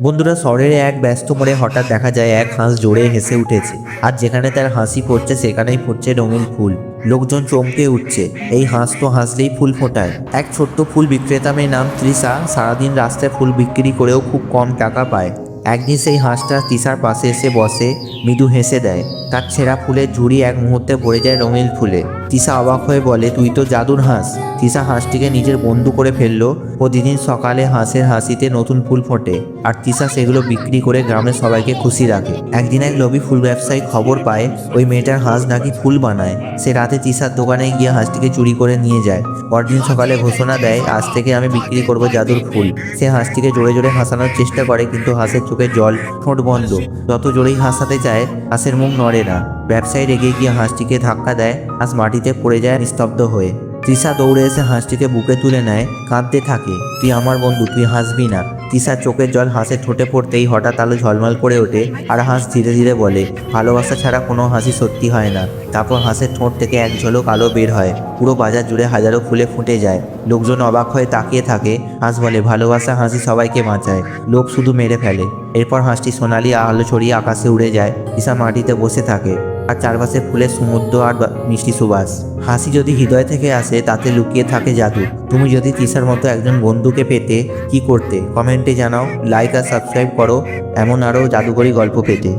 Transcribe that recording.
বন্ধুরা, শহরের এক ব্যস্ত মোড়ে হঠাৎ দেখা যায় এক হাঁস জোরে হেসে উঠেছে। আর যেখানে তার হাসি পড়ছে, সেখানেই পড়ছে রঙিন ফুল। লোকজন চমকে উঠছে। এই হাঁস তো হাসলেই ফুল ফোটায়। এক ছোট্ট ফুল বিক্রেতা মেয়ের নাম তৃষা সারাদিন রাস্তায় ফুল বিক্রি করেও খুব কম টাকা পায়। একদিন সেই হাঁসটা তিসার পাশে এসে বসে মৃদু হেসে দেয়। তার ছেঁড়া ফুলের ঝুড়ি এক মুহূর্তে ভরে যায় রঙিন ফুলে। তিসা অবাক হয়ে বলে, তুই তো জাদুর হাঁস। তিসা হাঁসটিকে নিজের বন্ধু করে ফেলল। প্রতিদিন সকালে হাঁসের হাসিতে নতুন ফুল ফোটে আর তিসা সেগুলো বিক্রি করে গ্রামের সবাইকে খুশি রাখে। একদিন এক লবি ফুল ব্যবসায়ী খবর পায়, ওই মেয়েটার হাঁস নাকি ফুল বানায়। সে রাতে তিসার দোকানে গিয়ে হাঁসটিকে চুরি করে নিয়ে যায়। পরদিন সকালে ঘোষণা দেয়, আজ থেকে আমি বিক্রি করব জাদুর ফুল। সে হাঁসটিকে জোরে জোরে হাসানোর চেষ্টা করে, কিন্তু হাঁসের চোখে জল ঠোঁট বন্ধ। যত জোরেই হাসাতে চায়, হাঁসের মুখ নড়ে না। ব্যবসায়ী রেগে গিয়ে হাঁসটিকে ধাক্কা দেয়, হাঁস মাটিতে পড়ে যায় নিস্তব্ধ হয়ে। তৃষা দৌড়ে এসে হাঁসটিকে বুকে তুলে নেয়, কাঁদতে থাকে, তুই আমার বন্ধু, তুই হাসবি না। তৃষার চোখের জল হাঁসের ঠোঁটে পড়তেই হঠাৎ আলো ঝলমল করে ওঠে আর হাঁস ধীরে ধীরে বলে, ভালোবাসা ছাড়া কোনো হাসি সত্যি হয় না। তারপর হাঁসের ঠোঁট থেকে এক ঝলক আলো বের হয়, পুরো বাজার জুড়ে হাজারো ফুলে ফুটে যায়। লোকজন অবাক হয়ে তাকিয়ে থাকে। হাঁস বলে, ভালোবাসা হাসি সবাইকে বাঁচায়, লোক শুধু মেরে ফেলে। এরপর হাঁসটি সোনালি আলো ছড়িয়ে আকাশে উড়ে যায়। তৃষা মাটিতে বসে থাকে। আর চারপাশে ফুলের সমুদ্র আর মিষ্টি সুবাস। হাসি যদি হৃদয় থেকে আসে, তাতে লুকিয়ে থাকে জাদু। তুমি যদি তিসার মতো একজন বন্ধুকে পেতে, কি করতে? কমেন্টে জানাও, লাইক আর সাবস্ক্রাইব করো, এমন আরও জাদুকরি গল্প পেতে।